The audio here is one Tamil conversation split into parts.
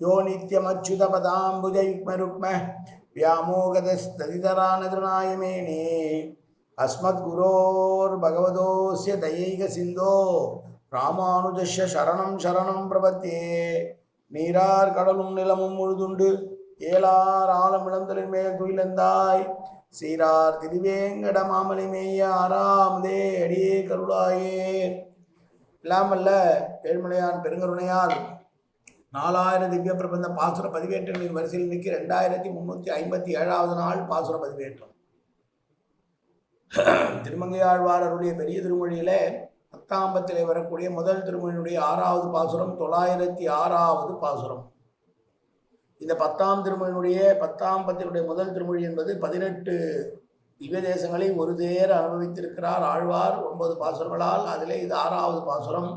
யோ நித்யமச்சுதபதாம்புஜயுக்மருக்ம व्यामोगदस्तदितरानदृणायमेने अस्मद्गुरोर्भगवतोऽस्य दयैकसिन्धो ராமானுஜஸ்ய சரணம் சரணம் பிரபத்தியே நீரார் கடலும் நிலமும் முழுதுண்டு ஏலார் ஆலம் இளந்தலின் மேல் துயிலந்தாய் சீரார் திருவேங்கட மாமலை மேய ஆறாமதே அடியே கருளாயே இல்லாமல்ல ஏழ்மலையான் பெருங்கருணையால் நாலாயிரம் திவ்ய பிரபந்த பாசுர பதிவேற்றங்களின் வரிசையில் இன்னைக்கு ரெண்டாயிரத்தி முந்நூற்றி ஐம்பத்தி ஏழாவது நாள் பாசுர பதிவேற்றம். திருமங்கையாழ்வாரருடைய பெரிய திருமொழியிலே பத்தாம்பத்திலே வரக்கூடிய முதல் திருமொழியினுடைய ஆறாவது பாசுரம் தொள்ளாயிரத்தி ஆறாவது பாசுரம். இந்த பத்தாம் திருமொழியினுடைய பத்தாம் பத்தினுடைய முதல் திருமொழி என்பது பதினெட்டு திவ்ய தேசங்களை ஒரு தேர் அனுபவித்திருக்கிறார் ஆழ்வார். ஒன்பது பாசுரங்களால் அதிலே இது ஆறாவது பாசுரம்.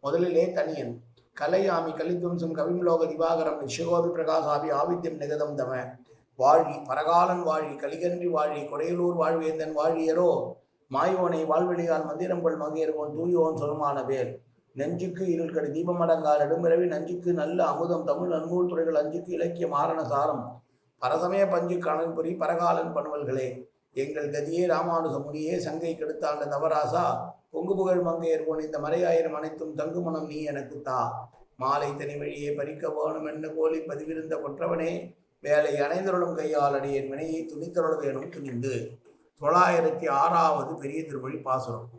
முதலிலே தனியன். கலையாமி கலித்வம்சம் கவிம்லோக திவாகரம் நிஷகோபி பிரகாசாபி ஆவித்யம் நிகதம் தம. வாழி பரகாலன் வாழி கலிகன்றி வாழி கொடையலூர் வாழ்வேந்தன் வாழியரோ. மாயோனை வாழ்வெளியால் மந்திரங்கள் மங்கையர்கோன் தூயோன் சொலமான வேல். நெஞ்சுக்கு இருள்கடி தீபமடங்கால் நெடும்பிறவி நஞ்சுக்கு நல்ல அமுதம் தமிழ் நன்னூல் துறைகள் அஞ்சுக்கு இலக்கிய மாரண சாரம். பரசமய பஞ்சு கணல்புரி பரகாலன் பணுவல்களே. எங்கள் கதியே ராமானுஜமுடியே சங்கை கெடுத்தாண்ட தவராசா பொங்கு புகழ் மங்கையர்கோன் இந்த மறையாயிரம் அனைத்தும் தங்குமணம் நீ எனக்கு தா. மாலை தனி வழியே பறிக்க வேணும் என்ன கோலி பதிவிருந்த கொற்றவனே வேலை அணைந்தருளும் கையால் அடியேன் வினையை துணித்தருள் வேணும் துணிந்து. தொள்ளாயிரத்தி ஆறாவது பெரிய திருமொழி பாசுரம்.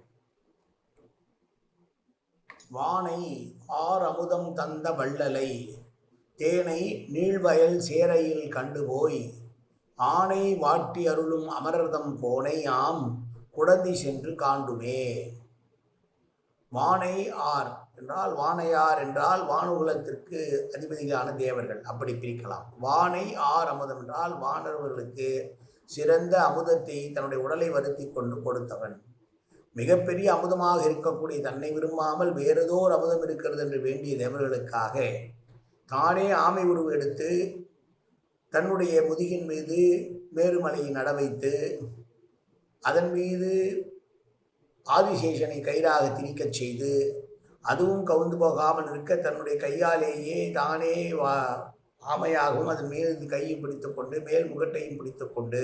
வானை ஆர் அமுதம் தந்த வள்ளலை தேனை நீழ்வயல் சேரையில் கண்டுபோய் ஆனை வாட்டி அருளும் அமரர்தம் கோனை ஆம் குடந்தி சென்று காண்டுமே. வானை ஆர் என்றால் வானையார் என்றால் வானுகுலத்திற்கு அதிபதிகளான தேவர்கள். அப்படி பிரிக்கலாம். வானை ஆர் அமுதம் என்றால் வானவர்களுக்கு சிறந்த அமுதத்தை தன்னுடைய உடலை வருத்தி கொண்டு கொடுத்தவன். மிகப்பெரிய அமுதமாக இருக்கக்கூடிய தன்னை விரும்பாமல் வேறேதோ ஒரு அமுதம் இருக்கிறது என்று வேண்டிய தேவர்களுக்காக தானே ஆமை உருவெடுத்து தன்னுடைய முதுகின் மீது மேருமலையை நட வைத்து அதன் மீது ஆதிசேஷனை கயிறாக திணிக்கச் செய்து அதுவும் கவுந்து போகாமல் இருக்க தன்னுடைய கையாலேயே தானே வா ஆமையாகவும் அதன் மீது கையை பிடித்து கொண்டு மேல் முகட்டையும் பிடித்து கொண்டு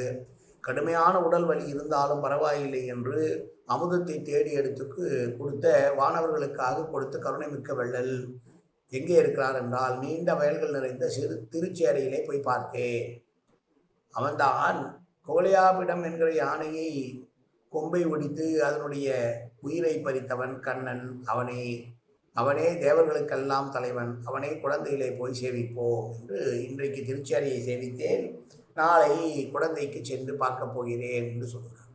கடுமையான உடல் வலி இருந்தாலும் பரவாயில்லை என்று அமுதத்தை தேடி எடுத்து கொடுத்த வானவர்களுக்காக கொடுத்த கருணை மிக்க வள்ளல். எங்கே இருக்கிறார் என்றால் நீண்ட வயல்கள் நிறைந்த சிறு திருச்சேரையிலே போய் பார்த்தேன். அவன்தான் கோலியாபிடம் என்கிற யானையை கொம்பை ஒடித்து அதனுடைய உயிரை பறித்தவன் கண்ணன் அவனே. அவனே தேவர்களுக்கெல்லாம் தலைவன். அவனே குழந்தைகளை போய் சேவிப்போம் என்று இன்றைக்கு திருச்சேரியை சேவித்தேன். நாளை குழந்தைக்கு சென்று பார்க்க போகிறேன் என்று சொல்கிறார்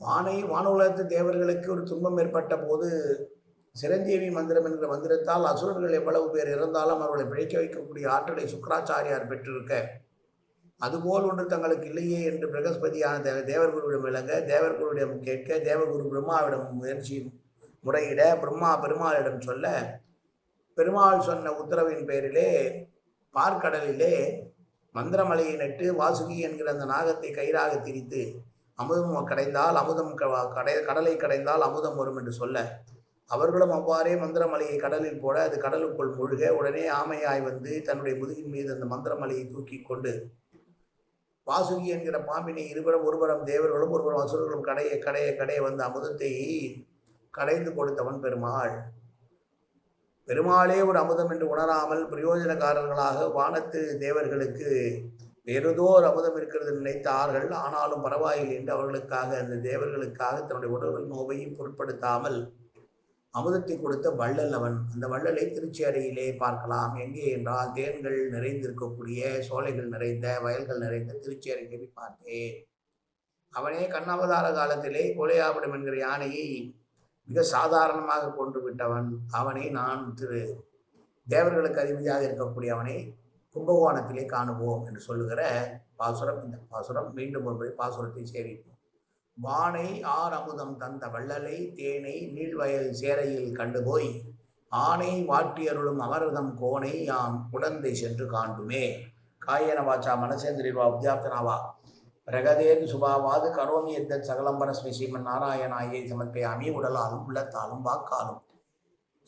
வானை வானுலகத்து தேவர்களுக்கு ஒரு துன்பம் ஏற்பட்ட போது சிரஞ்சீவி மந்திரம் என்கிற மந்திரத்தால் அசுரர்கள் எவ்வளவு பேர் இறந்தாலும் அவர்களை பிழைக்க வைக்கக்கூடிய ஆற்றலை சுக்கராச்சாரியார் பெற்றிருக்க. அதுபோல் ஒன்று தங்களுக்கு இல்லையே என்று பிரகஸ்பதியான தேவ தேவர்குருவிடம் விளங்க தேவர்குருவிடம் கேட்க தேவகுரு பிரம்மாவிடம் முயற்சி முறையிட பிரம்மா பெருமாளிடம் சொல்ல பெருமாள் சொன்ன உத்தரவின் பேரிலே பார்க்கடலிலே மந்திரமலையை நட்டு வாசுகி என்கிற அந்த நாகத்தை கயிறாக திரித்து அமுதம் கடைந்தால் அமுதம் கடை கடலை கடைந்தால் அமுதம் வரும் என்று சொல்ல அவர்களும் அவ்வாறே மந்திரமலையை கடலில் போட அது கடலுக்குள் முழுக உடனே ஆமையாய் வந்து தன்னுடைய முதுகின் மீது அந்த மந்திரமலையை தூக்கி கொண்டு வாசுகி என்கிற பாம்பினை இருபுறம் ஒருபுறம் தேவர்களும் ஒருபுறம் அசுரர்களும் கடைய கடைய கடைய வந்த அமுதத்தை கடைந்து கொடுத்தவன் பெருமாள். பெருமாளே ஒரு அமுதம் என்று உணராமல் பிரயோஜனக்காரர்களாக வானத்து தேவர்களுக்கு வேறுதோ ஒரு அமுதம் இருக்கிறது நினைத்தார்கள். ஆனாலும் பரவாயில்லை என்று அவர்களுக்காக அந்த தேவர்களுக்காக தன்னுடைய உடல்கள் நோவையும் பொருட்படுத்தாமல் அமுதத்தை கொடுத்த வள்ளல் அவன் அந்த வள்ளலை திருச்சேரையிலே பார்க்கலாம். எங்கே என்றால் தேன்கள் நிறைந்திருக்கக்கூடிய சோலைகள் நிறைந்த வயல்கள் நிறைந்த திருச்சேரையிலே போய் பார்த்தேன். அவனே கண்ணாவதார காலத்திலே கோலையாபுரம் என்கிற யானையை மிக சாதாரணமாக கொன்று விட்டவன். அவனை நான் திரு தேவர்களுக்கு அதிபதியாக இருக்கக்கூடிய அவனை கும்பகோணத்திலே காணுவோம் என்று சொல்லுகிற பாசுரம் இந்த பாசுரம் மீண்டும் ஒருமுறை பாசுரத்தை சேவிப்போம். வானை ஆர் அமுதம் தந்த வள்ளலை தேனை நீள்வயல் சேரையில் கண்டுபோய் ஆனை வாட்டியருளும் அமரதம் கோனை யாம் குடந்தை சென்று காண்டுமே. காயன வாச்சா மனசேந்திரிவா உத்யாப்தனாவா? பிரகதேன் சுபாவாது கரோமி எத்தன் சகலம்பரஸ்மி ஸ்ரீமன் நாராயணாயை சமர்ப்பயாமி உடலாலும் உள்ளத்தாலும் வாக்காலும்.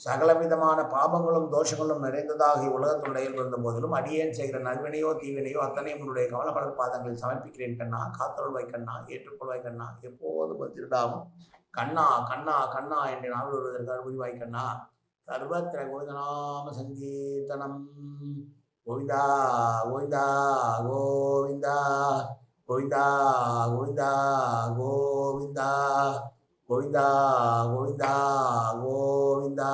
சகலவிதமான பாபங்களும் தோஷங்களும் நிறைந்ததாக உலகத்துடைய இருந்த போதிலும் அடியேன் செய்கிற நல்வினையோ தீவினையோ அத்தனையும் உன்னுடைய கவலப்படல் பாதங்களில் சமர்ப்பிக்கிறேன் கண்ணா காத்தருள்வாய் கண்ணா ஏற்றுக்கொள்வாய் கண்ணா எப்போதும் திருடாவும் கண்ணா கண்ணா கண்ணா என்று நாவல் வருவதற்கு புரிவாய் கண்ணா. சர்வத்திர கோவிந்தநாம சங்கீர்த்தனம். கோவிந்தா கோவிந்தா கோவிந்தா கோவிந்தா கோவிந்தா கோவிந்தா. 고인다, 고인다, 고인다.